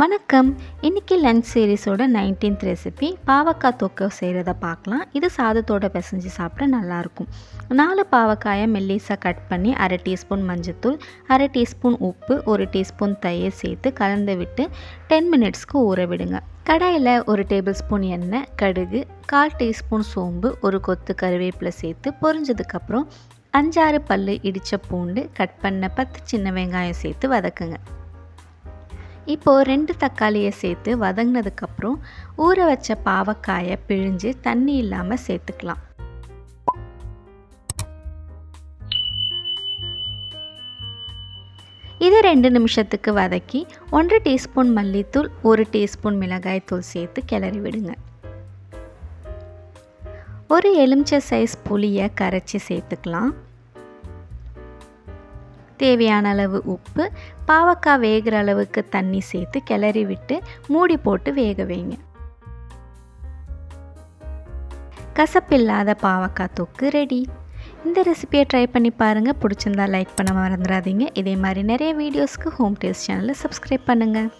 வணக்கம். இன்றைக்கி lunch சீரீஸோட nineteenth recipe பாவக்காய் தொக்கை செய்கிறத பார்க்கலாம். இது சாதத்தோட பிசைஞ்சு சாப்பிட நல்லாயிருக்கும். நாலு பாவக்காயை மெல்லிசாக கட் பண்ணி அரை டீஸ்பூன் மஞ்சத்தூள் அரை டீஸ்பூன் உப்பு ஒரு டீஸ்பூன் தயிர் சேர்த்து கலந்து விட்டு டென் மினிட்ஸ்க்கு ஊற விடுங்க. கடாயில் ஒரு டேபிள் ஸ்பூன் எண்ணெய் கடுகு கால் டீஸ்பூன் சோம்பு ஒரு கொத்து கருவேப்பிலை சேர்த்து பொரிஞ்சதுக்கப்புறம் அஞ்சாறு பல் இடித்த பூண்டு கட் பண்ண பத்து சின்ன வெங்காயம் சேர்த்து வதக்குங்க. இப்போது ரெண்டு தக்காளியை சேர்த்து வதங்கினதுக்கப்புறம் ஊற வச்ச பாவக்காயை பிழிஞ்சு தண்ணி இல்லாமல் சேர்த்துக்கலாம். இது ரெண்டு நிமிஷத்துக்கு வதக்கி ஒன்றரை டீஸ்பூன் மல்லித்தூள் ஒரு டீஸ்பூன் மிளகாய் தூள் சேர்த்து கிளறி விடுங்க. ஒரு எலுமிச்சை சைஸ் புளியை கரைச்சி சேர்த்துக்கலாம். தேவையான அளவு உப்பு பாவக்காய் வேகிற அளவுக்கு தண்ணி சேர்த்து கிளறி விட்டு மூடி போட்டு வேக வைங்க. கசப்பில்லாத பாவக்காய் தொக்கு ரெடி இந்த ரெசிபியை ட்ரை பண்ணி பாருங்கள் பிடிச்சிருந்தா லைக் பண்ண மறந்துடாதீங்க. இதே மாதிரி நிறைய வீடியோஸ்க்கு ஹோம் டேஸ்ட் சேனலை சப்ஸ்கிரைப் பண்ணுங்கள்